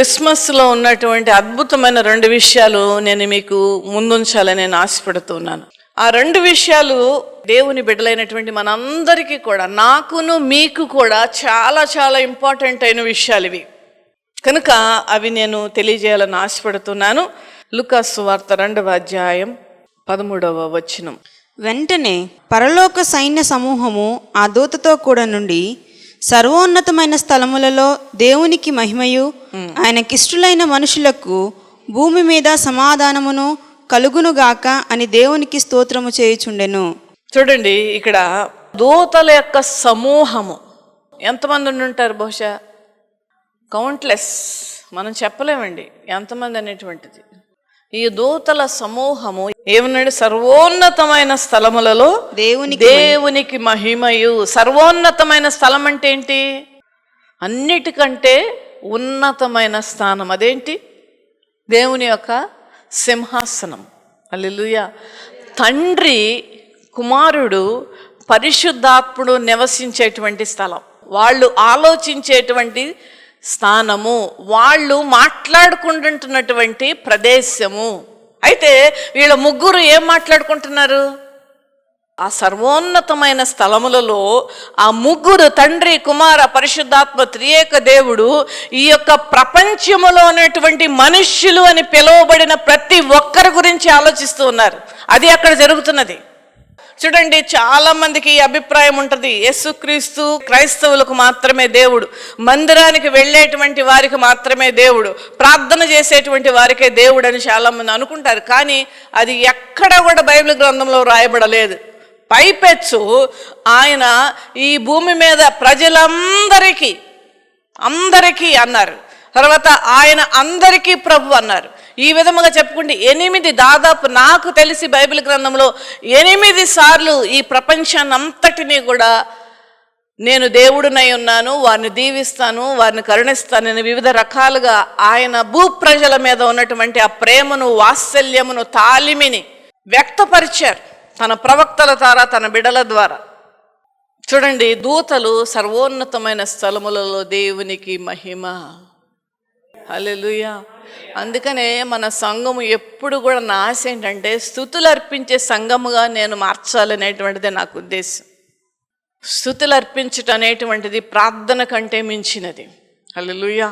క్రిస్మస్లో ఉన్నటువంటి అద్భుతమైన రెండు విషయాలు నేను మీకు ముందుంచాలని నేను ఆశపడుతున్నాను. ఆ రెండు విషయాలు దేవుని బిడ్డలైనటువంటి మనందరికీ కూడా నాకును మీకు కూడా చాలా చాలా ఇంపార్టెంట్ అయిన విషయాలు ఇవి. కనుక అవి నేను తెలియజేయాలని ఆశపడుతున్నాను. లుకాసు వార్త రెండవ అధ్యాయం పదమూడవ వచనం. వెంటనే పరలోక సైన్య సమూహము ఆ దూతతో కూడా నుండి సర్వోన్నతమైన స్థలములలో దేవునికి మహిమయు ఆయనకిష్టులైన మనుషులకు భూమి మీద సమాధానమును కలుగునుగాక అని దేవునికి స్తోత్రము చేయుచుండెను. చూడండి ఇక్కడ దూతల యొక్క సమూహము. ఎంతమంది ఉంటారు బహుశా? కౌంట్లెస్. మనం చెప్పలేమండి. ఎంతమంది అనేటువంటిది. ఈ దూతల సమూహము ఏమన్నాడు? సర్వోన్నతమైన స్థలములలో దేవునికి దేవునికి మహిమయు. సర్వోన్నతమైన స్థలం అంటే ఏంటి? అన్నిటికంటే ఉన్నతమైన స్థానం. అదేంటి? దేవుని యొక్క సింహాసనం. అల్లెలుయ తండ్రి కుమారుడు పరిశుద్ధాత్ముడు నివసించేటువంటి స్థలం. వాళ్ళు ఆలోచించేటువంటి స్థానము వాళ్ళు మాట్లాడుకుంటున్నటువంటి ప్రదేశము. అయితే వీళ్ళ ముగ్గురు ఏం మాట్లాడుకుంటున్నారు? ఆ సర్వోన్నతమైన స్థలములలో ఆ ముగ్గురు తండ్రి కుమార పరిశుద్ధాత్మ త్రియేక దేవుడు ఈ యొక్క ప్రపంచములో ఉన్నటువంటి మనుష్యులు అని పిలువబడిన ప్రతి ఒక్కరి గురించి ఆలోచిస్తూ ఉన్నారు. అది అక్కడ జరుగుతున్నది. చూడండి చాలా మందికి ఈ అభిప్రాయం ఉంటుంది. యేసుక్రీస్తు క్రైస్తవులకు మాత్రమే దేవుడు. మందిరానికి వెళ్ళేటువంటి వారికి మాత్రమే దేవుడు. ప్రార్థన చేసేటువంటి వారికే దేవుడు అని చాలా మంది అనుకుంటారు. కానీ అది ఎక్కడ కూడా బైబిల్ గ్రంథంలో రాయబడలేదు. పైపెచ్చు ఆయన ఈ భూమి మీద ప్రజలందరికీ అందరికీ అన్నారు. తర్వాత ఆయన అందరికీ ప్రభు అన్నారు. ఈ విధముగా చెప్పుకుంటే ఎనిమిది దాదాపు నాకు తెలిసి బైబిల్ గ్రంథంలో ఎనిమిది సార్లు ఈ ప్రపంచాన్నంతటినీ కూడా నేను దేవుడునై ఉన్నాను వారిని దీవిస్తాను వారిని కరుణిస్తానని వివిధ రకాలుగా ఆయన భూ ప్రజల మీద ఉన్నటువంటి ఆ ప్రేమను వాత్సల్యమును తాలిమిని వ్యక్తపరిచారు తన ప్రవక్తల ద్వారా తన బిడల ద్వారా. చూడండి దూతలు సర్వోన్నతమైన స్థలములలో దేవునికి మహిమ. హలెలుయా అందుకనే మన సంఘము ఎప్పుడు కూడా నా ఆశ ఏంటంటే స్థుతులు అర్పించే సంఘముగా నేను మార్చాలనేటువంటిదే నాకు ఉద్దేశం. స్థుతులు అర్పించటం అనేటువంటిది ప్రార్థన కంటే మించినది. హల్లెలూయా.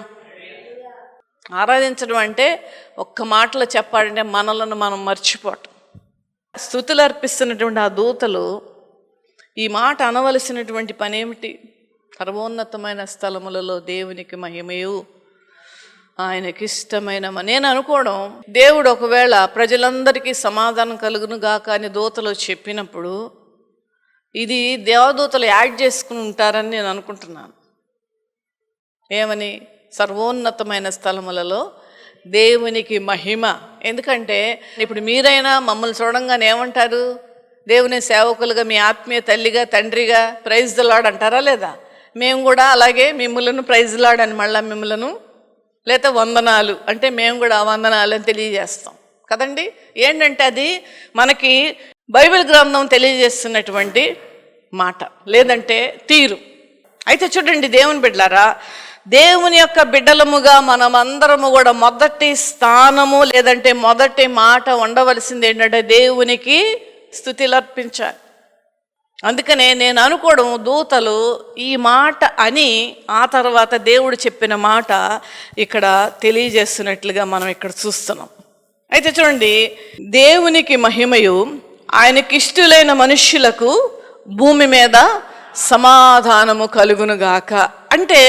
ఆరాధించడం అంటే ఒక్క మాటలో చెప్పాలంటే మనలను మనం మర్చిపోవటం. స్థుతులు అర్పిస్తున్నటువంటి ఆ దూతలు ఈ మాట అనవలసినటువంటి పని ఏమిటి సర్వోన్నతమైన స్థలములలో దేవునికి మహిమయు. ఆయనకి ఇష్టమైనమా నేను అనుకోవడం దేవుడు ఒకవేళ ప్రజలందరికీ సమాధానం కలుగును గాక అని దూతలు చెప్పినప్పుడు ఇది దేవదూతలు యాడ్ చేసుకుని ఉంటారని నేను అనుకుంటున్నాను. ఏమని? సర్వోన్నతమైన స్థలములలో దేవునికి మహిమ. ఎందుకంటే ఇప్పుడు మీరైనా మమ్మల్ని చూడంగానే ఏమంటారు? దేవుని సేవకులుగా మీ ఆత్మీయ తల్లిగా తండ్రిగా ప్రైజ్ లాడ్ అంటారా లేదా? మేము కూడా అలాగే మిమ్మల్ని ప్రైజ్ లాడ్ అని మళ్ళీ మిమ్మల్ని లేదా వందనాలు. అంటే మేము కూడా ఆ వందనాలు అని తెలియజేస్తాం. కదండి? ఏంటంటే అది మనకి బైబిల్ గ్రంథం తెలియజేస్తున్నటువంటి మాట లేదంటే తీరు. అయితే చూడండి దేవుని బిడ్డలారా దేవుని యొక్క బిడ్డలముగా మనమందరము కూడా మొదటి స్థానము లేదంటే మొదటి మాట ఉండవలసింది ఏంటంటే దేవునికి స్థుతిలర్పించాలి అందుకనే నేను అనుకోవడం దూతలు ఈ మాట అని ఆ తర్వాత దేవుడు చెప్పిన మాట ఇక్కడ తెలియజేస్తున్నట్లుగా మనం ఇక్కడ చూస్తున్నాం. అయితే చూడండి దేవునికి మహిమయు ఆయనకి ఇష్టలైన మనుష్యులకు భూమి మీద సమాధానము కలుగునుగాక అంటే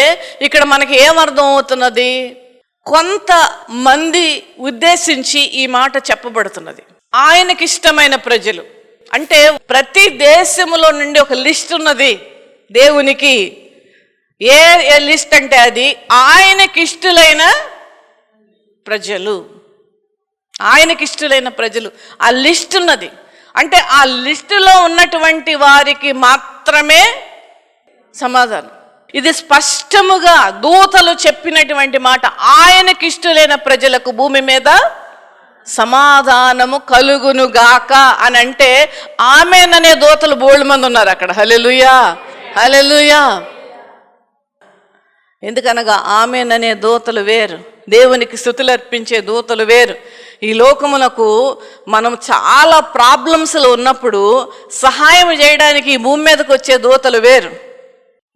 ఇక్కడ మనకి ఏమర్థం అవుతున్నది కొంత మంది ఉద్దేశించి ఈ మాట చెప్పబడుతున్నది. ఆయనకి ఇష్టమైన ప్రజలు. అంటే ప్రతి దేశంలో నుండి ఒక లిస్ట్ ఉన్నది దేవునికి. ఏ ఏ లిస్ట్ అంటే అది? ఆయనకి ఇష్టలైన ప్రజలు. ఆయనకి ఇష్టలైన ప్రజలు. ఆ లిస్ట్ ఉన్నది. అంటే ఆ లిస్టులో ఉన్నటువంటి వారికి మాత్రమే సమాధానం. ఇది స్పష్టముగా దూతలు చెప్పినటువంటి మాట. ఆయనకి ఇష్టలైన ప్రజలకు భూమి మీద సమాధానము కలుగును గాక అని అంటే ఆమెననే దూతలు బోళ్ళు మంది ఉన్నారు అక్కడ. హలెలుయా హలెలుయా ఎందుకనగా ఆమెననే దూతలు వేరు. దేవునికి స్థుతులు అర్పించే దూతలు వేరు. ఈ లోకమునకు మనం చాలా ప్రాబ్లమ్స్లో ఉన్నప్పుడు సహాయం చేయడానికి ఈ భూమి మీదకి వచ్చే దూతలు వేరు.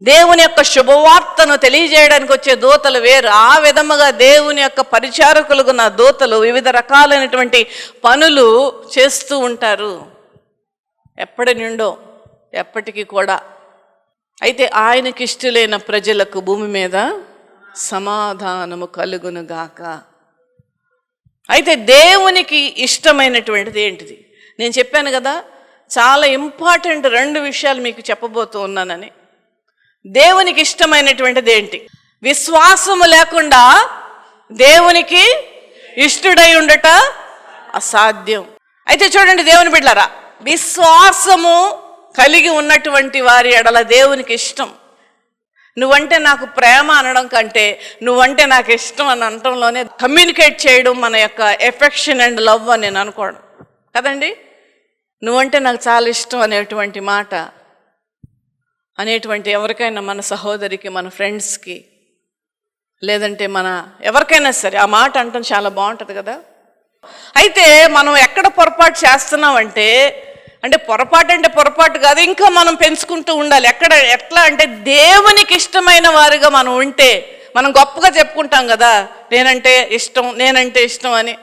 దేవుని యొక్క శుభవార్తను తెలియజేయడానికి వచ్చే దూతలు వేరు. ఆ విధముగా దేవుని యొక్క పరిచారకులకు నా దూతలు వివిధ రకాలైనటువంటి పనులు చేస్తూ ఉంటారు. ఎప్పటి నుండో ఎప్పటికీ కూడా. అయితే ఆయనకిష్టలేన ప్రజలకు భూమి మీద సమాధానము కలుగును గాక అయితే దేవునికి ఇష్టమైనటువంటిది ఏంటిది? నేను చెప్పాను కదా చాలా ఇంపార్టెంట్ రెండు విషయాలు మీకు చెప్పబోతూ ఉన్నానని. దేవునికి ఇష్టమైనటువంటిది ఏంటి? విశ్వాసము లేకుండా దేవునికి ఇష్టడై ఉండట అసాధ్యం. అయితే చూడండి దేవుని బిడ్డారా విశ్వాసము కలిగి ఉన్నటువంటి వారి ఎడల దేవునికి ఇష్టం. నువ్వంటే నాకు ప్రేమ అనడం కంటే నువ్వంటే నాకు ఇష్టం అని అనటంలోనే కమ్యూనికేట్ చేయడం మన యొక్క ఎఫెక్షన్ అండ్ లవ్ అని నేను అనుకోవడం కదండి? నువ్వంటే నాకు చాలా ఇష్టం అనేటువంటి మాట అనేటువంటి ఎవరికైనా మన సహోదరికి మన ఫ్రెండ్స్కి లేదంటే మన ఎవరికైనా సరే ఆ మాట అంటాం చాలా బాగుంటుంది కదా? అయితే మనం ఎక్కడ పొరపాటు చేస్తున్నామంటే అంటే పొరపాటు అంటే పొరపాటు కాదు ఇంకా మనం పెంచుకుంటూ ఉండాలి. ఎక్కడ ఎట్లా అంటే దేవునికి ఇష్టమైన వారిగా మనం ఉంటే మనం గొప్పగా చెప్పుకుంటాం కదా నేనంటే ఇష్టం నేనంటే ఇష్టం అని.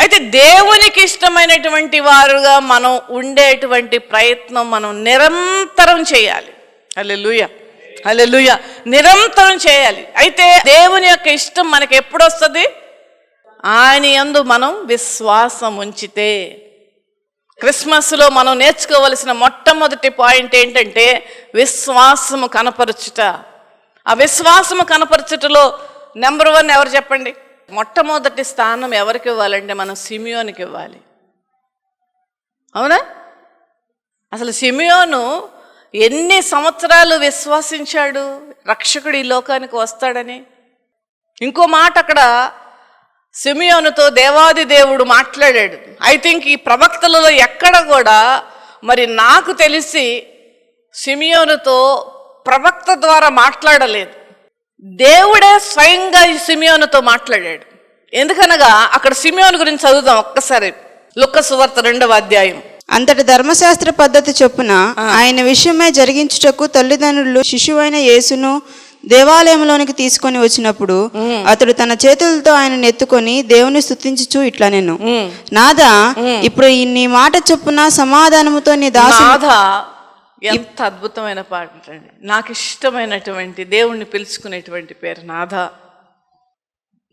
అయితే దేవునికి ఇష్టమైనటువంటి వారుగా మనం ఉండేటువంటి ప్రయత్నం మనం నిరంతరం చేయాలి. అల్లెలుయ అల్లెలుయ నిరంతరం చేయాలి. అయితే దేవుని యొక్క ఇష్టం మనకి ఎప్పుడు వస్తుంది ఆయన యందు మనం విశ్వాసం ఉంచితే. క్రిస్మస్లో మనం నేర్చుకోవలసిన మొట్టమొదటి పాయింట్ ఏంటంటే విశ్వాసము కనపరచుట. ఆ విశ్వాసము కనపరచుటలో నెంబర్ వన్ ఎవరు చెప్పండి? మొట్టమొదటి స్థానం ఎవరికి ఇవ్వాలంటే మనం సిమియోనికి ఇవ్వాలి. అవునా? అసలు సిమియోను ఎన్ని సంవత్సరాలు విశ్వసించాడు రక్షకుడు ఈ లోకానికి వస్తాడని? ఇంకో మాట అక్కడ సిమియోనుతో దేవాది దేవుడు మాట్లాడాడు. ఐ థింక్ ఈ ప్రవక్తలలో ఎక్కడ కూడా మరి నాకు తెలిసి సిమియోనుతో ప్రవక్త ద్వారా మాట్లాడలేదు. దేవుడే స్వయంగా ఈ సిమియోనుతో మాట్లాడాడు. ఎందుకనగా అక్కడ సిమియోను గురించి చదువుదాం ఒక్కసారి. లుక్క సువార్త రెండవ అధ్యాయం. అంతటి ధర్మశాస్త్ర పద్ధతి చొప్పున ఆయన విషయమే జరిగించుటకు తల్లిదండ్రులు శిశువైన యేసును దేవాలయంలోనికి తీసుకొని వచ్చినప్పుడు అతడు తన చేతులతో ఆయన ఎత్తుకొని దేవుని స్తుతించుచు ఇట్లా నేను. నాదా ఇప్పుడు నీ మాట చొప్పున సమాధానముతో నీ దాసు ఎంత అద్భుతమైన పాట అండి. నాకు ఇష్టమైనటువంటి దేవుణ్ణి పిలుచుకునేటువంటి పేరు నాథ.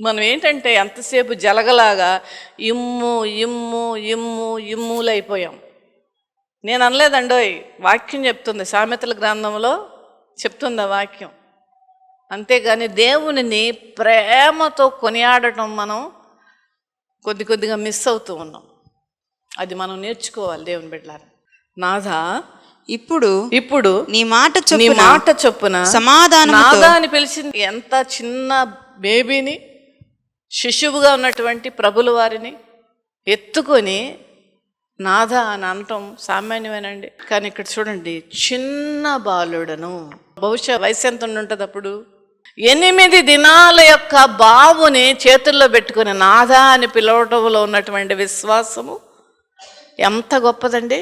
మనం ఏంటంటే ఎంతసేపు జలగలాగా ఇమ్ము ఇమ్ము ఇమ్ము ఇమ్ములైపోయాం. నేను అనలేదండోయ్ వాక్యం చెప్తుంది. సామెతల గ్రంథంలో చెప్తుంది ఆ వాక్యం. అంతేగాని దేవునిని ప్రేమతో కొనియాడటం మనం కొద్ది కొద్దిగా మిస్ అవుతూ ఉన్నాం. అది మనం నేర్చుకోవాలి దేవుని బిడ్డలారా. నాథా ఇప్పుడు ఇప్పుడు నీ మాట నీ మాట చొప్పున సమాధానముతో నాదా అని పిలిచింది ఎంత చిన్న బేబీని శిశువుగా ఉన్నటువంటి ప్రభుల వారిని ఎత్తుకొని నాదా అని అనటం సామాన్యమేనండి. కానీ ఇక్కడ చూడండి చిన్న బాలుడను. బహుశా వయసు ఎంత ఉండి ఉంటుంది అప్పుడు? ఎనిమిది దినాల యొక్క బావుని చేతుల్లో పెట్టుకుని నాదా అని పిలవటంలో ఉన్నటువంటి విశ్వాసము ఎంత గొప్పదండి?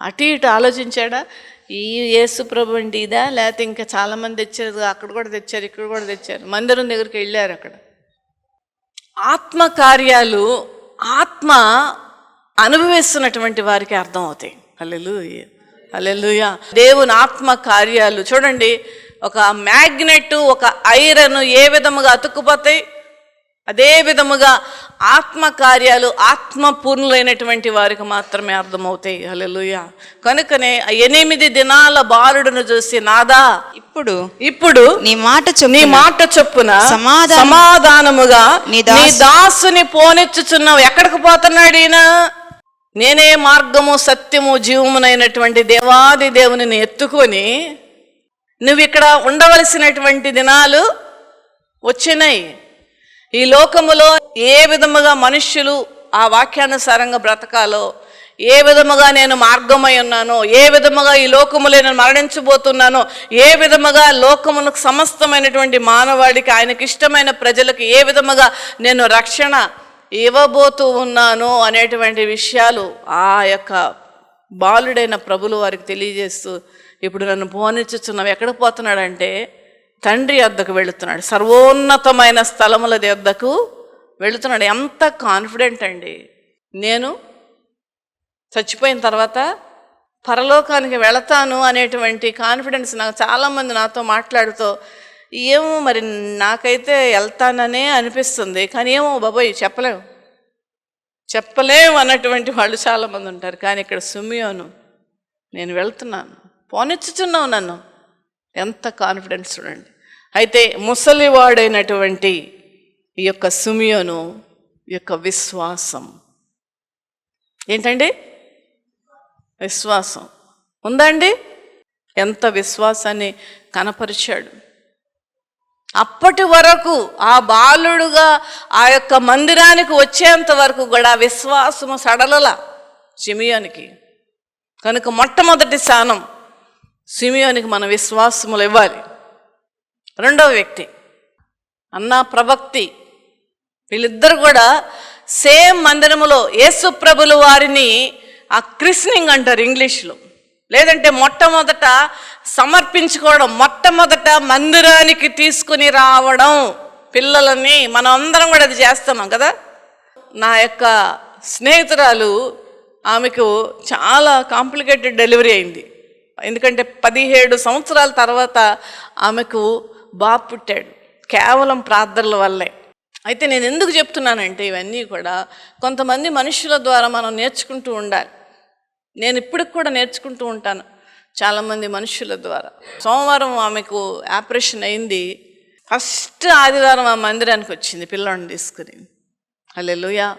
అటు ఇటు ఆలోచించాడా? ఈ యేసు ప్రభు అండి ఇదా? లేకపోతే ఇంకా చాలామంది తెచ్చారు అక్కడ కూడా తెచ్చారు ఇక్కడ కూడా తెచ్చారు. మందిరం దగ్గరికి వెళ్ళారు అక్కడ. ఆత్మ కార్యాలు ఆత్మ అనుభవిస్తున్నటువంటి వారికి అర్థం అవుతాయి అల్లెలుయ అల్లెలుయ దేవుని ఆత్మ కార్యాలు చూడండి ఒక మ్యాగ్నెట్ ఒక ఐరన్ ఏ విధముగా అతుక్కుపోతాయి? అదే విధముగా ఆత్మ కార్యాలు ఆత్మపూర్ణులైనటువంటి వారికి మాత్రమే అర్థమవుతాయి. హల్లెలూయా. కనుకనే ఎనిమిది దినాల బాలుడును చూసి నాదా ఇప్పుడు ఇప్పుడు నీ మాట నీ మాట చొప్పున సమాధానం- సమాధానముగా నీ నీ దాసు- దాసుని పోనెచ్చుచున్నావు. ఎక్కడికి పోతున్నాడు ఈయన? నేనే మార్గము సత్యము జీవమునైనటువంటి దేవాది దేవుని ఎత్తుకొని నువ్వు ఇక్కడ ఉండవలసినటువంటి దినాలు వచ్చినాయి. ఈ లోకములో ఏ విధముగా మనుష్యులు ఆ వాక్యానుసారంగా బ్రతకాలో ఏ విధముగా నేను మార్గమై ఉన్నానో ఏ విధముగా ఈ లోకములో నేను మరణించబోతున్నానో ఏ విధముగా లోకమునకు సమస్తమైనటువంటి మానవాడికి ఆయనకి ఇష్టమైన ప్రజలకు ఏ విధముగా నేను రక్షణ ఇవ్వబోతూ ఉన్నాను అనేటువంటి విషయాలు ఆ యొక్క బాలుడైన ప్రభులు వారికి తెలియజేస్తూ ఇప్పుడు నన్ను పోనిచ్చుచున్నావు ఎక్కడికి పోతున్నాడంటే తండ్రి వద్దకు వెళుతున్నాడు. సర్వోన్నతమైన స్థలముల వద్దకు వెళుతున్నాడు. ఎంత కాన్ఫిడెంట్ అండి. నేను చచ్చిపోయిన తర్వాత పరలోకానికి వెళతాను అనేటువంటి కాన్ఫిడెన్స్ నాకు చాలామంది నాతో మాట్లాడుతూ ఏమో మరి నాకైతే వెళ్తాననే అనిపిస్తుంది. కానీ ఏమో బాబోయ్ చెప్పలేము చెప్పలేము అన్నటువంటి వాళ్ళు చాలామంది ఉంటారు. కానీ ఇక్కడ సుమియోను నేను వెళ్తున్నాను. పోనిచ్చుచున్నావు నన్ను. ఎంత కాన్ఫిడెన్స్ చూడండి. అయితే ముసలివాడైనటువంటి ఈ యొక్క సుమియోను ఈ యొక్క విశ్వాసం. ఏంటండి? విశ్వాసం. ఉందండి ఎంత విశ్వాసాన్ని కనపరిచాడు. అప్పటి వరకు ఆ బాలుడుగా ఆ యొక్క మందిరానికి వచ్చేంత వరకు కూడా విశ్వాసము సడలల సిమియోనికి. కనుక మొట్టమొదటి స్థానం సిమియోనికి మన విశ్వాసములు ఇవ్వాలి. రెండవ వ్యక్తి అన్న ప్రవక్తి. వీళ్ళిద్దరు కూడా సేమ్ మందిరములో యేసు ప్రభులు వారిని ఆ క్రిస్నింగ్ అంటారు ఇంగ్లీష్లో. లేదంటే మొట్టమొదట సమర్పించుకోవడం మొట్టమొదట మందిరానికి తీసుకుని రావడం పిల్లలని మనం అందరం కూడా అది చేస్తున్నాం కదా. నా యొక్క స్నేహితురాలు ఆమెకు చాలా కాంప్లికేటెడ్ డెలివరీ అయింది. ఎందుకంటే పదిహేడు సంవత్సరాల తర్వాత ఆమెకు బాబు పుట్టాడు. కేవలం ప్రార్థనల వల్లే. అయితే నేను ఎందుకు చెప్తున్నానంటే ఇవన్నీ కూడా కొంతమంది మనుషుల ద్వారా మనం నేర్చుకుంటూ ఉండాలి. నేను ఇప్పటికి కూడా నేర్చుకుంటూ ఉంటాను చాలామంది మనుషుల ద్వారా. సోమవారం ఆమెకు ఆపరేషన్ అయింది. ఫస్ట్ ఆదివారం ఆ మందిరానికి వచ్చింది పిల్లని తీసుకుని. అల్లెలుయా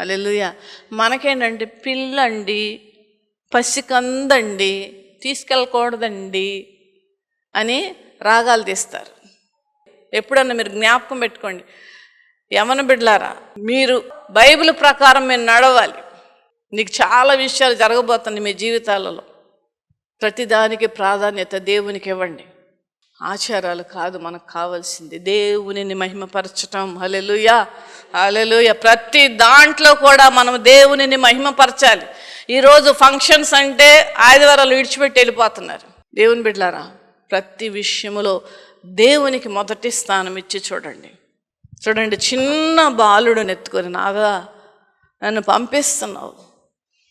అల్లెలుయా మనకేంటంటే పిల్లండి పసికందండి. తీసుకెళ్ళకూడదండి అని రాగాలు తీస్తారు. ఎప్పుడన్నా మీరు జ్ఞాపకం పెట్టుకోండి. యమన బిడ్లారా మీరు బైబిల్ ప్రకారం మీరు నడవాలి. నీకు చాలా విషయాలు జరగబోతుంది మీ జీవితాలలో. ప్రతిదానికి ప్రాధాన్యత దేవునికి ఇవ్వండి. ఆచారాలు కాదు మనకు కావాల్సింది దేవునిని మహిమపరచటం. హలెలుయా హలెలుయ ప్రతి దాంట్లో కూడా మనం దేవునిని మహిమపరచాలి. ఈరోజు ఫంక్షన్స్ అంటే ఆదివారాలు విడిచిపెట్టి వెళ్ళిపోతున్నారు. దేవుని బిడ్లారా ప్రతి విషయములో దేవునికి మొదటి స్థానం ఇచ్చి చూడండి. చూడండి చిన్న బాలుడు నెత్తుకొని నాగా నన్ను పంపిస్తున్నావు.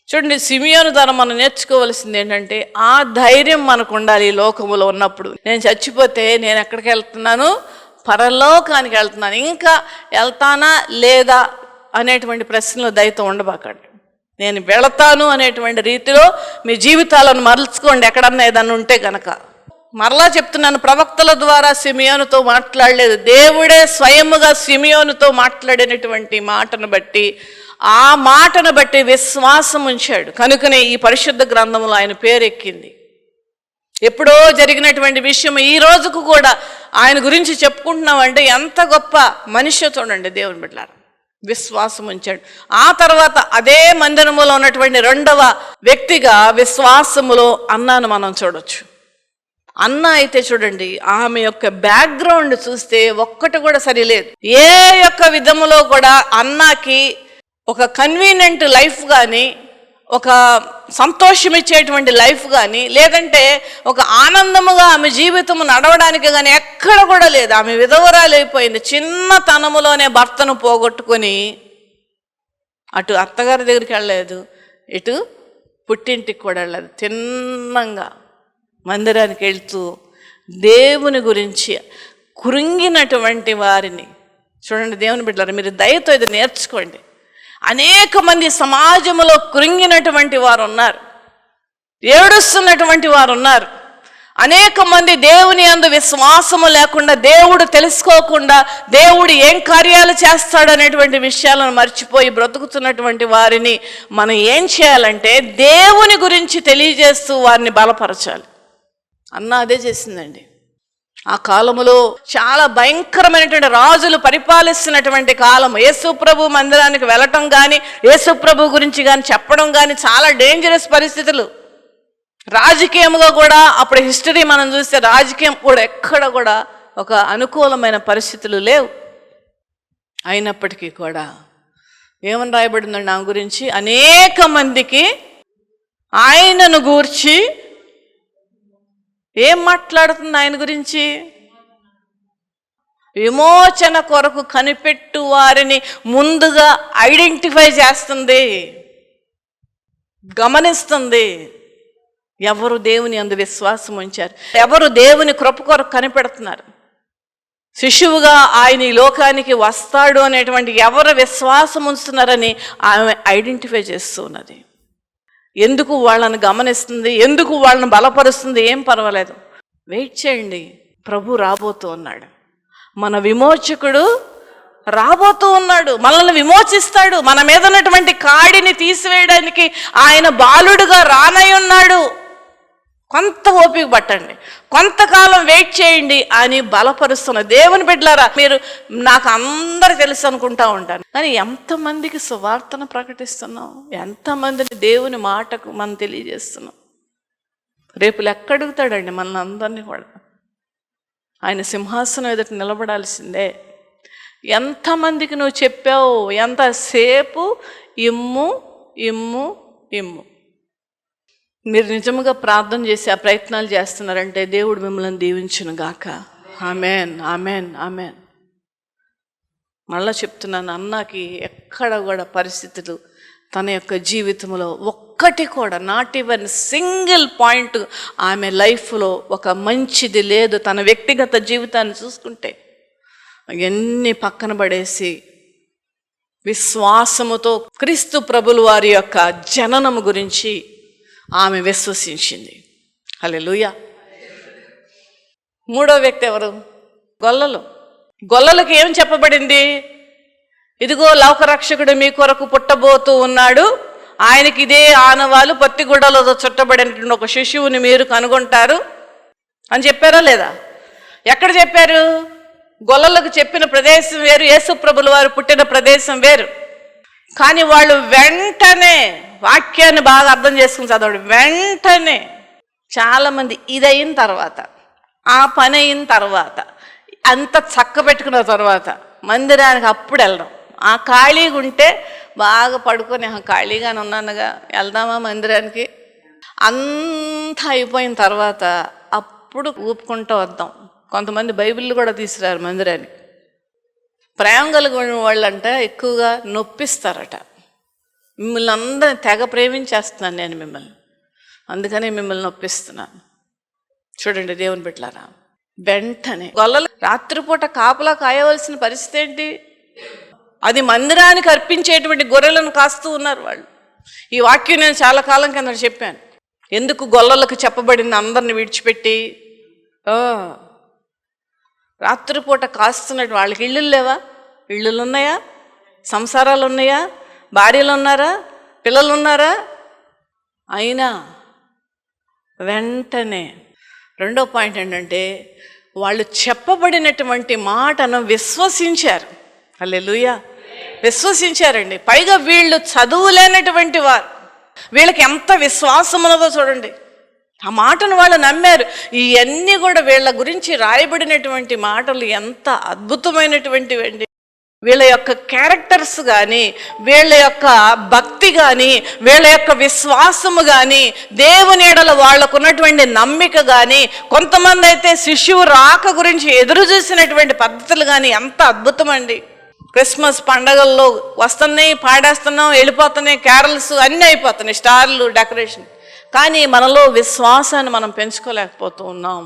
చూడండి సిమియోను ద్వారా మనం నేర్చుకోవాల్సింది ఏంటంటే ఆ ధైర్యం మనకు ఉండాలి ఈ లోకములో ఉన్నప్పుడు. నేను చచ్చిపోతే నేను ఎక్కడికి వెళ్తున్నాను? పరలోకానికి వెళ్తున్నాను. ఇంకా వెళ్తానా లేదా అనేటువంటి ప్రశ్నలు దయతో ఉండబాకండి. నేను వెళతాను అనేటువంటి రీతిలో మీ జీవితాలను మరల్చుకోండి ఎక్కడన్నా ఏదన్నా ఉంటే గనక. మరలా చెప్తున్నాను ప్రవక్తల ద్వారా సిమియోనుతో మాట్లాడలేదు. దేవుడే స్వయముగా సిమియోనుతో మాట్లాడినటువంటి మాటను బట్టి ఆ మాటను బట్టి విశ్వాసం ఉంచాడు. కనుకనే ఈ పరిశుద్ధ గ్రంథంలో ఆయన పేరెక్కింది. ఎప్పుడో జరిగినటువంటి విషయం ఈ రోజుకు కూడా ఆయన గురించి చెప్పుకుంటున్నామంటే ఎంత గొప్ప మనిషి చూడండి దేవుని బిడ్డారు విశ్వాసం ఉంచాడు. ఆ తర్వాత అదే మందిరములో ఉన్నటువంటి రెండవ వ్యక్తిగా విశ్వాసములో అన్నాను మనం చూడొచ్చు. అన్న అయితే చూడండి ఆమె యొక్క బ్యాక్గ్రౌండ్ చూస్తే ఒక్కటి కూడా సరిలేదు. ఏ యొక్క విధములో కూడా అన్నకి ఒక కన్వీనియంట్ లైఫ్ కానీ ఒక సంతోషం ఇచ్చేటువంటి లైఫ్ కానీ లేదంటే ఒక ఆనందముగా ఆమె జీవితం నడవడానికి కానీ ఎక్కడ కూడా లేదు. ఆమె విధవరాలు అయిపోయింది చిన్నతనములోనే భర్తను పోగొట్టుకొని అటు అత్తగారి దగ్గరికి వెళ్ళలేదు. ఇటు పుట్టింటికి కూడా వెళ్ళలేదు. తిన్నంగా మందిరానికి వెళ్తూ దేవుని గురించి కురింగినటువంటి వారిని. చూడండి దేవుని బిడ్డారు మీరు దయతో ఇది నేర్చుకోండి. అనేక మంది సమాజంలో కృంగినటువంటి వారు ఉన్నారు ఏడుస్తున్నటువంటి వారు ఉన్నారు అనేక మంది దేవుని అందు విశ్వాసము లేకుండా దేవుడు తెలుసుకోకుండా దేవుడు ఏం కార్యాలు చేస్తాడనేటువంటి విషయాలను మర్చిపోయి బ్రతుకుతున్నటువంటి వారిని మనం ఏం చేయాలంటే దేవుని గురించి తెలియజేస్తూ వారిని బలపరచాలి. అన్న అదే చేసిందండి. ఆ కాలములో చాలా భయంకరమైనటువంటి రాజులు పరిపాలిస్తున్నటువంటి కాలం యేసుప్రభు మందిరానికి వెళ్ళటం కానీ యేసుప్రభు గురించి కానీ చెప్పడం కానీ చాలా డేంజరస్ పరిస్థితులు. రాజకీయంగా కూడా అప్పుడు హిస్టరీ మనం చూస్తే రాజకీయం కూడా ఎక్కడ కూడా ఒక అనుకూలమైన పరిస్థితులు లేవు. అయినప్పటికీ కూడా ఏమని రాయబడిందండి నా గురించి? అనేక మందికి ఆయనను గూర్చి ఏం మాట్లాడుతుంది ఆయన గురించి? విమోచన కొరకు కనిపెట్టు వారిని ముందుగా ఐడెంటిఫై చేస్తుంది. గమనిస్తుంది. ఎవరు దేవుని అందు విశ్వాసం ఉంచారు? ఎవరు దేవుని కృప కొరకు కనిపెడుతున్నారు? శిశువుగా ఆయన ఈ లోకానికి వస్తాడు అనేటువంటి ఎవరు విశ్వాసం ఉంచుతున్నారని ఆమె ఐడెంటిఫై చేస్తూ ఉన్నది. ఎందుకు వాళ్ళని గమనిస్తుంది? ఎందుకు వాళ్ళని బలపరుస్తుంది? ఏం పర్వాలేదు. వెయిట్ చేయండి. ప్రభు రాబోతూ ఉన్నాడు. మన విమోచకుడు రాబోతూ ఉన్నాడు. మనల్ని విమోచిస్తాడు. మన మీద ఉన్నటువంటి కాడిని తీసివేయడానికి ఆయన బాలుడుగా రానై ఉన్నాడు. కొంత ఓపిక పట్టండి. కొంతకాలం వెయిట్ చేయండి అని బలపరుస్తున్న దేవుని బిడ్డలారా మీరు నాకు అందరు తెలుసు అనుకుంటా ఉంటాను. కానీ ఎంతమందికి సువార్తను ప్రకటిస్తున్నాం ఎంతమందిని దేవుని మాటకు మనం తెలియజేస్తున్నాం? రేపు లెక్కడుగుతాడండి మనల్ని అందరినీ కూడా. ఆయన సింహాసనం ఎదుట నిలబడాల్సిందే. ఎంతమందికి నువ్వు చెప్పావు? ఎంతసేపు? ఇమ్ము ఇమ్ము ఇమ్ము. మీరు నిజముగా ప్రార్థన చేసి ఆ ప్రయత్నాలు చేస్తున్నారంటే దేవుడు మిమ్మల్ని దీవించిన గాక ఆమెన్ ఆమెన్ ఆమెన్. మళ్ళా చెప్తున్నాను అన్నకి ఎక్కడ కూడా పరిస్థితులు తన యొక్క జీవితంలో ఒక్కటి కూడా నాట్ ఈవెన్ సింగిల్ పాయింట్ ఆమె లైఫ్లో ఒక మంచిది లేదు. తన వ్యక్తిగత జీవితాన్ని చూసుకుంటే ఎన్ని పక్కన పడేసి విశ్వాసముతో క్రీస్తు ప్రభులు వారి యొక్క జననము గురించి ఆమె విశ్వసించింది. హల్లెలూయా. మూడో వ్యక్తి ఎవరు? గొల్లలు. గొల్లలకు ఏం చెప్పబడింది? ఇదిగో లోకరక్షకుడు మీ కొరకు పుట్టబోతూ ఉన్నాడు. ఆయనకి ఇదే ఆనవాలు పత్తిగుడ్డలతో చుట్టబడినటువంటి ఒక శిశువుని మీరు కనుగొంటారు అని చెప్పారా లేదా? ఎక్కడ చెప్పారు? గొల్లలకు చెప్పిన ప్రదేశం వేరు యేసుప్రభుల వారు పుట్టిన ప్రదేశం వేరు. కానీ వాళ్ళు వెంటనే వాక్యాన్ని బాగా అర్థం చేసుకుని చదవడు. వెంటనే చాలామంది ఇదయిన తర్వాత ఆ పని అయిన తర్వాత అంత చక్క పెట్టుకున్న తర్వాత మందిరానికి అప్పుడు వెళ్ళడం. ఆ ఖాళీగా ఉంటే బాగా పడుకొని ఖాళీగానే ఉన్నానుగా వెళ్దామా మందిరానికి? అంతా అయిపోయిన తర్వాత అప్పుడు ఊపుకుంటూ వద్దాం. కొంతమంది బైబిల్ కూడా తీసుకురారు మందిరానికి. ప్రేమ కలిగిన వాళ్ళంట ఎక్కువగా నొప్పిస్తారట. మిమ్మల్ని అందరిని తెగ ప్రేమించేస్తున్నాను నేను మిమ్మల్ని. అందుకనే మిమ్మల్ని నొప్పిస్తున్నాను చూడండి దేవుని బిడ్డలారా వెంటనే గొల్లలు రాత్రిపూట కాపలా కాయవలసిన పరిస్థితి ఏంటి? అది మందిరానికి అర్పించేటువంటి గొర్రెలను కాస్తూ ఉన్నారు వాళ్ళు. ఈ వాక్యం నేను చాలా కాలం కింద చెప్పాను. ఎందుకు గొల్లలకు చెప్పబడింది అందరిని విడిచిపెట్టి? రాత్రిపూట కాస్తున్నట్టు వాళ్ళకి ఇళ్ళు లేవా? ఇళ్ళు ఉన్నాయా సంసారాలు ఉన్నాయా భార్యలు ఉన్నారా? పిల్లలు ఉన్నారా? అయినా వెంటనే రెండో పాయింట్ ఏంటంటే వాళ్ళు చెప్పబడినటువంటి మాటను విశ్వసించారు. హల్లెలూయా. విశ్వసించారండి. పైగా వీళ్ళు చదువులేనటువంటి వారు. వీళ్ళకి ఎంత విశ్వాసం ఉన్నదో చూడండి. ఆ మాటను వాళ్ళు నమ్మారు. ఇవన్నీ కూడా వీళ్ళ గురించి రాయబడినటువంటి మాటలు ఎంత అద్భుతమైనటువంటివండి. వీళ్ళ యొక్క క్యారెక్టర్స్ కానీ వీళ్ళ యొక్క భక్తి కానీ వీళ్ళ యొక్క విశ్వాసము కానీ దేవుని ఎడల వాళ్ళకు ఉన్నటువంటి నమ్మిక కానీ కొంతమంది అయితే శిశువు రాక గురించి ఎదురు చూసినటువంటి పద్ధతులు కానీ ఎంత అద్భుతమండి. క్రిస్మస్ పండగల్లో వస్తున్నాయి పాడేస్తున్నాం వెళ్ళిపోతున్నాయి క్యారల్స్ అన్నీ అయిపోతున్నాయి స్టార్లు డెకరేషన్. కానీ మనలో విశ్వాసాన్ని మనం పెంచుకోలేకపోతూ ఉన్నాం.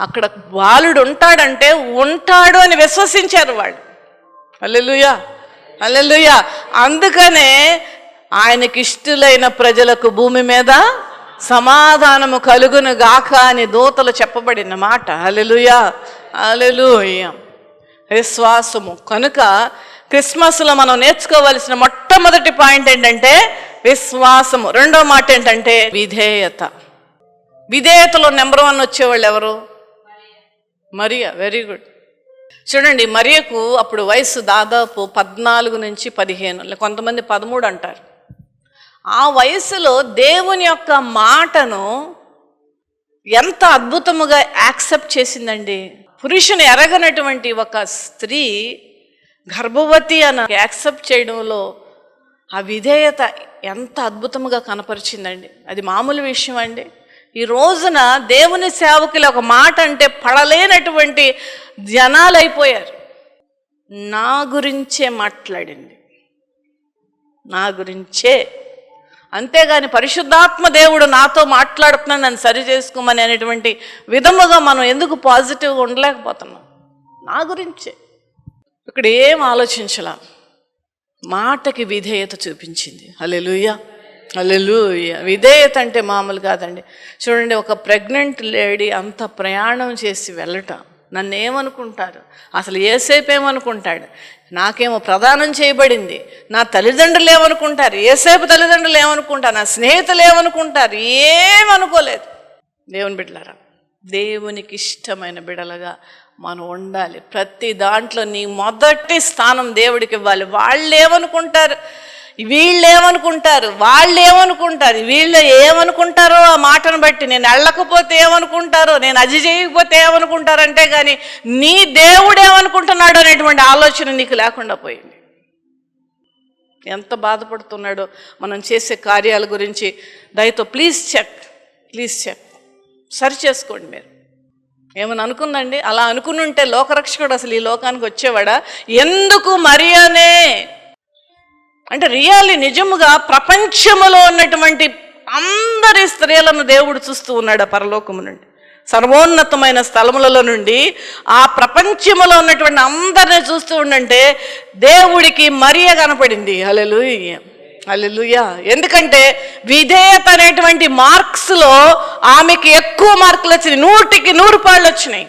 అక్కడ బాలుడు ఉంటాడంటే ఉంటాడు అని విశ్వసించారు వాళ్ళు. అల్లెలుయా అల్లెలుయా అందుకనే ఆయనకి ఇష్టలైన ప్రజలకు భూమి మీద సమాధానము కలుగును గాక అని దూతలు చెప్పబడిన మాట. అల్లెలుయా అలెలుయ విశ్వాసము. కనుక క్రిస్మస్లో మనం నేర్చుకోవలసిన మొట్టమొదటి పాయింట్ ఏంటంటే విశ్వాసము. రెండో మాట ఏంటంటే విధేయత. విధేయతలో నెంబర్ వన్ వచ్చేవాళ్ళు ఎవరు? మరియా వెరీ గుడ్ చూడండి మరియకు అప్పుడు వయసు దాదాపు పద్నాలుగు నుంచి పదిహేను కొంతమంది పదమూడు అంటారు. ఆ వయసులో దేవుని యొక్క మాటను ఎంత అద్భుతముగా యాక్సెప్ట్ చేసిందండి. పురుషుని ఎరగనటువంటి ఒక స్త్రీ గర్భవతి అని యాక్సెప్ట్ చేయడంలో ఆ విధేయత ఎంత అద్భుతముగా కనపరిచిందండి. అది మామూలు విషయం అండి ఈ రోజున దేవుని సేవకులు ఒక మాట అంటే పడలేనటువంటి జనాలు అయిపోయారు నా గురించే మాట్లాడింది. నా గురించే. అంతేగాని పరిశుద్ధాత్మ దేవుడు నాతో మాట్లాడుతున్నాను నన్ను సరి చేసుకోమని అనేటువంటి విధముగా మనం ఎందుకు పాజిటివ్గా ఉండలేకపోతున్నాం? నా గురించే. ఇక్కడ ఏం ఆలోచించలా? మాటకి విధేయత చూపించింది. హల్లెలూయ. అల్లు విధేయత అంటే మామూలు కాదండి. చూడండి ఒక ప్రెగ్నెంట్ లేడీ అంత ప్రయాణం చేసి వెళ్ళటం. నన్ను ఏమనుకుంటారు అసలు ఏసేపు ఏమనుకుంటాడు? నాకేమో ప్రదానం చేయబడింది. నా తల్లిదండ్రులు ఏమనుకుంటారు? ఏసేపు తల్లిదండ్రులు ఏమనుకుంటారు నా స్నేహితులు ఏమనుకుంటారు? ఏమనుకోలేదు. దేవుని బిడ్డలారా దేవునికి ఇష్టమైన బిడలుగా మనం ఉండాలి. ప్రతి దాంట్లో నీ మొదటి స్థానం దేవుడికి ఇవ్వాలి. వాళ్ళు ఏమనుకుంటారు వీళ్ళు ఏమనుకుంటారు వాళ్ళు ఏమనుకుంటారు వీళ్ళు ఏమనుకుంటారో ఆ మాటను బట్టి నేను వెళ్ళకపోతే ఏమనుకుంటారో నేను అది చేయకపోతే ఏమనుకుంటారంటే కానీ నీ దేవుడు ఏమనుకుంటున్నాడు అనేటువంటి ఆలోచన నీకు లేకుండా పోయింది. ఎంత బాధపడుతున్నాడో మనం చేసే కార్యాల గురించి దయతో ప్లీజ్ చెక్ ప్లీజ్ చెక్. సరి చేసుకోండి మీరు. ఏమని అనుకుందండి అలా అనుకుని ఉంటే లోకరక్షకుడు అసలు ఈ లోకానికి వచ్చేవాడా? ఎందుకు మరియనే? అంటే రియాలి నిజముగా ప్రపంచములో ఉన్నటువంటి అందరి స్త్రీలను దేవుడు చూస్తూ ఉన్నాడు ఆ పరలోకము నుండి. సర్వోన్నతమైన స్థలములలో నుండి ఆ ప్రపంచములో ఉన్నటువంటి అందరిని చూస్తూ ఉండంటే దేవుడికి మరియ కనపడింది. హల్లెలూయా. హల్లెలూయా. ఎందుకంటే విధేయత అనేటువంటి మార్క్స్లో ఆమెకి ఎక్కువ మార్కులు వచ్చినాయి. నూటికి నూరు పాళ్ళు వచ్చినాయి.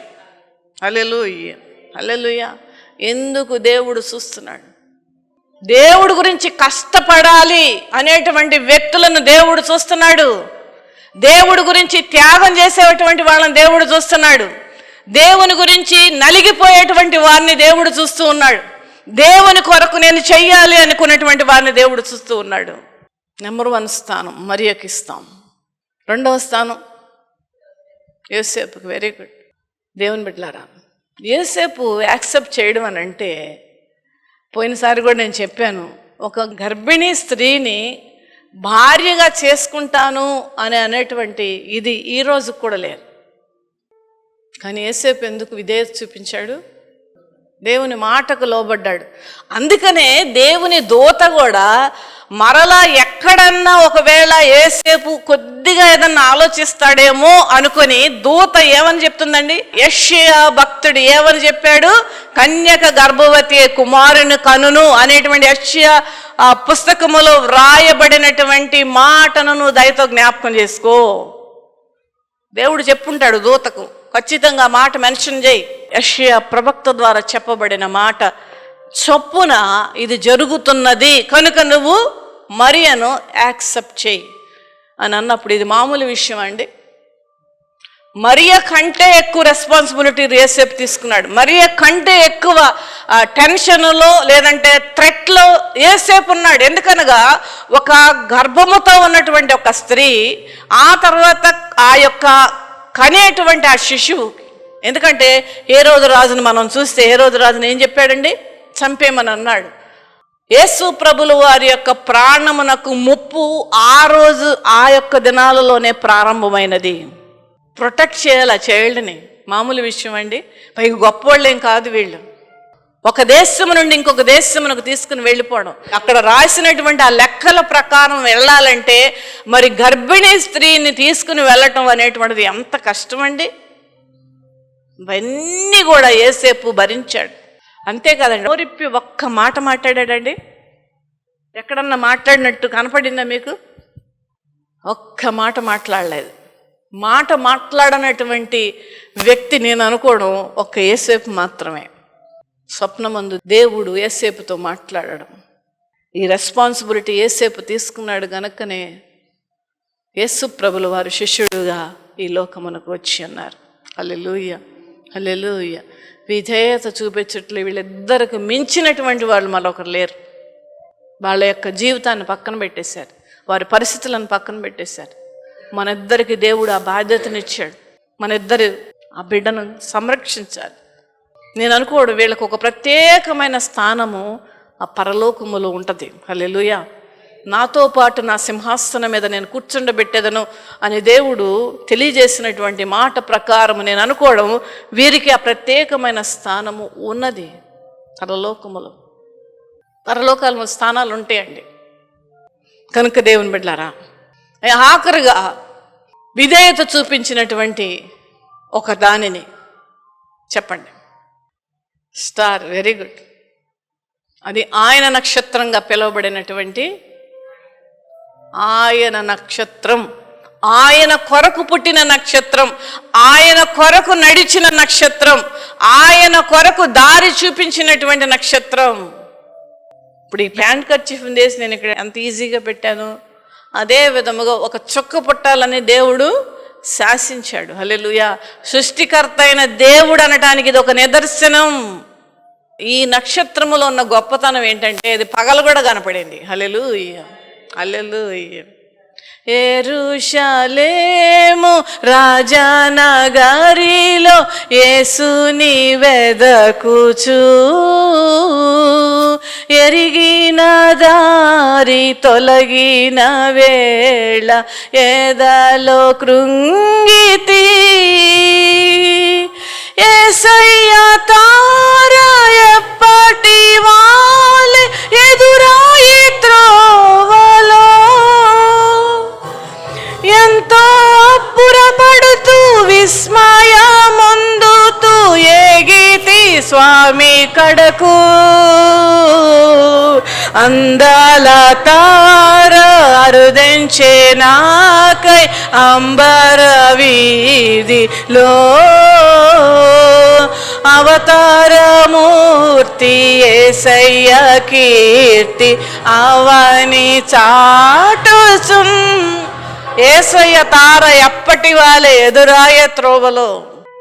హల్లెలూయా. హల్లెలూయా. ఎందుకు దేవుడు చూస్తున్నాడు? దేవుడు గురించి కష్టపడాలి అనేటువంటి వ్యక్తులను దేవుడు చూస్తున్నాడు. దేవుడి గురించి త్యాగం చేసేటువంటి వాళ్ళని దేవుడు చూస్తున్నాడు. దేవుని గురించి నలిగిపోయేటువంటి వారిని దేవుడు చూస్తూ ఉన్నాడు. దేవుని కొరకు నేను చెయ్యాలి అనుకున్నటువంటి వారిని దేవుడు చూస్తూ ఉన్నాడు. నెంబర్ వన్ స్థానం మరియకి ఇస్తాం రెండవ స్థానం ఏసేపుకి వెరీ గుడ్. దేవుని బిడ్డలారా ఏసేపు యాక్సెప్ట్ చేయడం అని అంటే పోయినసారి కూడా నేను చెప్పాను ఒక గర్భిణీ స్త్రీని భార్యగా చేసుకుంటాను అని అనేటువంటి ఇది ఈరోజు కూడా లేదు. కానీ ఏసేపు ఎందుకు విధేయత చూపించాడు? దేవుని మాటకు లోబడ్డాడు. అందుకనే దేవుని దూత కూడా మరలా ఎక్కడన్నా ఒకవేళ ఏసేపు కొద్దిగా ఏదన్నా ఆలోచిస్తాడేమో అనుకొని దూత ఏమని చెప్తుందండి? యష్యా భక్తుడు ఏమని చెప్పాడు? కన్యక గర్భవతి కుమారుని కనును అనేటువంటి యష్యా ఆ పుస్తకములో వ్రాయబడినటువంటి మాటను నువ్వు దయతో జ్ఞాపకం చేసుకో. దేవుడు చెప్పుంటాడు దూతకు ఖచ్చితంగా మాట మెన్షన్ చేయి. యషియా ప్రవక్త ద్వారా చెప్పబడిన మాట చొప్పున ఇది జరుగుతున్నది. కనుక నువ్వు మరియను యాక్సెప్ట్ చేయి అని అన్నప్పుడు ఇది మామూలు విషయం అండి. మరియ కంటే ఎక్కువ రెస్పాన్సిబిలిటీ రేసేపు తీసుకున్నాడు. మరియ కంటే ఎక్కువ ఆ, టెన్షన్లో లేదంటే థ్రెట్లో ఏసేపు ఉన్నాడు. ఎందుకనగా ఒక గర్భముతో ఉన్నటువంటి ఒక స్త్రీ ఆ తర్వాత ఆ యొక్క కనేటువంటి ఆ శిశువు ఎందుకంటే ఏ రోజు రాజును మనం చూస్తే ఏ రోజు రాజును ఏం చెప్పాడండి? చంపేమని అన్నాడు. యేసు ప్రభులు వారి యొక్క ప్రాణమునకు ముప్పు ఆ రోజు ఆ యొక్క దినాలలోనే ప్రారంభమైనది. ప్రొటెక్ట్ చేయాలి ఆ చైల్డ్ని. మామూలు విషయం అండి. పైకి గొప్పోళ్ళేం కాదు వీళ్ళు. ఒక దేశం నుండి ఇంకొక దేశమునకు తీసుకుని వెళ్ళిపోవడం. అక్కడ రాసినటువంటి ఆ లెక్కల ప్రకారం వెళ్ళాలంటే మరి గర్భిణీ స్త్రీని తీసుకుని వెళ్ళటం అనేటువంటిది ఎంత కష్టం అండి ఇవన్నీ కూడా ఏసేపు భరించాడు. అంతేకాదండి ఓరిప్పి ఒక్క మాట మాట్లాడాడండి? ఎక్కడన్నా మాట్లాడినట్టు కనపడిందా మీకు? ఒక్క మాట మాట్లాడలేదు. మాట మాట్లాడనటువంటి వ్యక్తి నేను అనుకోవడం ఒక్క ఏసేపు మాత్రమే. స్వప్నమందు దేవుడు ఏసేపుతో మాట్లాడడం. ఈ రెస్పాన్సిబిలిటీ ఏసేపు తీసుకున్నాడు గనుకనే యేసు ప్రభులు వారు శిష్యుడుగా ఈ లోకమునకు వచ్చి ఉన్నారు. అల్లెలూయ అల్లెలుయ్య విధేయత చూపించట్లు. వీళ్ళిద్దరికి మించినటువంటి వాళ్ళు మరొకరు లేరు. వాళ్ళ యొక్క జీవితాన్ని పక్కన పెట్టేశారు. వారి పరిస్థితులను పక్కన పెట్టేశారు. మన ఇద్దరికి దేవుడు ఆ బాధ్యతనిచ్చాడు. మన ఇద్దరు ఆ బిడ్డను సంరక్షించాలి. నేను అనుకోడు వీళ్ళకు ఒక ప్రత్యేకమైన స్థానము ఆ పరలోకములో ఉంటుంది. హల్లెలూయా. నాతో పాటు నా సింహాసనం మీద నేను కూర్చుండబెట్టేదను అని దేవుడు తెలియజేసినటువంటి మాట ప్రకారం నేను అనుకోవడం వీరికి ఆ ప్రత్యేకమైన స్థానము ఉన్నది. పరలోకములో. పరలోకాల స్థానాలు ఉంటాయండి. కనుక దేవుని బిడ్డారా ఆఖరుగా విధేయత చూపించినటువంటి ఒక దానిని చెప్పండి. Star very good. అది ఆయన నక్షత్రంగా పిలువబడినటువంటి ఆయన నక్షత్రం. ఆయన కొరకు పుట్టిన నక్షత్రం. ఆయన కొరకు నడిచిన నక్షత్రం. ఆయన కొరకు దారి చూపించినటువంటి నక్షత్రం. ఇప్పుడు ఈ ప్యాంట్ ఖర్చు వేసి నేను ఇక్కడ అంత ఈజీగా పెట్టాను. అదే విధముగా ఒక చుక్క పుట్టాలని దేవుడు శాసించాడు. హలెలుయా సృష్టికర్త అయిన దేవుడు అనటానికి ఇది ఒక నిదర్శనం. ఈ నక్షత్రములో ఉన్న గొప్పతనం ఏంటంటే ఇది పగలు కూడా కనపడింది. హలెలుయా హల్లెలూయ ఎరుషలేము రాజానగరిలో ఏసుని వెదకుచూ. ఎరిగిన దారి తొలగిన వేళ ఏదలో కృంగితి. ఏసయ్య తార ఎప్పటి వాలే ఎదురాయి త్రోవా త్రోవలో ఎంతో అప్పురపడుతూ విస్మయముందుతూ ఏగితి స్వామి కడకు. అందాల తార అరుదెంచే నాకై అంబర వీధిలో. అవతారమూర్తి ఏసయ్య కీర్తి అవని చాటుచున్ ఏసయ్య తార ఎప్పటి వాళ్ళ ఎదురాయ త్రోవలో.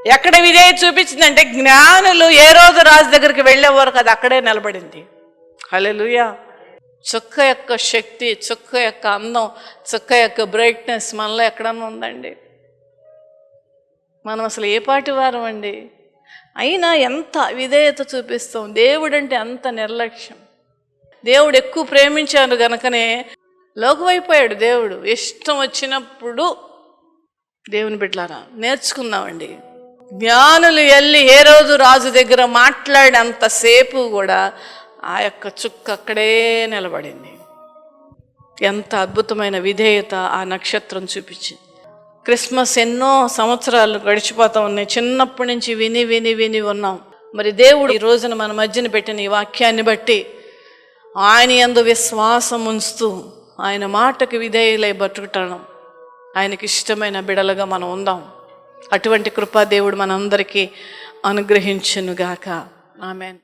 ఎక్కడ విజయ చూపించిందంటే జ్ఞానులు ఏ రోజు రాజు దగ్గరికి వెళ్ళేవారు కదా అక్కడే నిలబడింది. హల్లెలూయా. చుక్క యొక్క శక్తి చుక్క యొక్క అందం చుక్క యొక్క బ్రైట్నెస్ మనలో ఎక్కడన్నా ఉందండి? మనం అసలు ఏ పాటి వారం అండి అయినా ఎంత విధేయత చూపిస్తాం? దేవుడంటే అంత నిర్లక్ష్యం. దేవుడు ఎక్కువ ప్రేమించాను గనకనే లోకమైపోయాడు దేవుడు. ఇష్టం వచ్చినప్పుడు దేవుని బిడ్డలారా నేర్చుకుందామండి. జ్ఞానులు వెళ్ళి ఏ రోజు రాజు దగ్గర మాట్లాడినంతసేపు కూడా ఆ యొక్క చుక్క అక్కడే నిలబడింది. ఎంత అద్భుతమైన విధేయత ఆ నక్షత్రం చూపించింది. క్రిస్మస్ ఎన్నో సంవత్సరాలు గడిచిపోతా ఉన్నాయి. చిన్నప్పటి నుంచి విని విని విని ఉన్నాం. మరి దేవుడు ఈ రోజున మన మధ్యన పెట్టిన ఈ వాక్యాన్ని బట్టి ఆయన ఎందు విశ్వాసం ఉంచుతూ ఆయన మాటకు విధేయులై బతుకుటడం ఆయనకి ఇష్టమైన బిడలుగా మనం ఉందాం. అటువంటి కృపా దేవుడు మనందరికీ అనుగ్రహించునుగాక. ఆమెన్.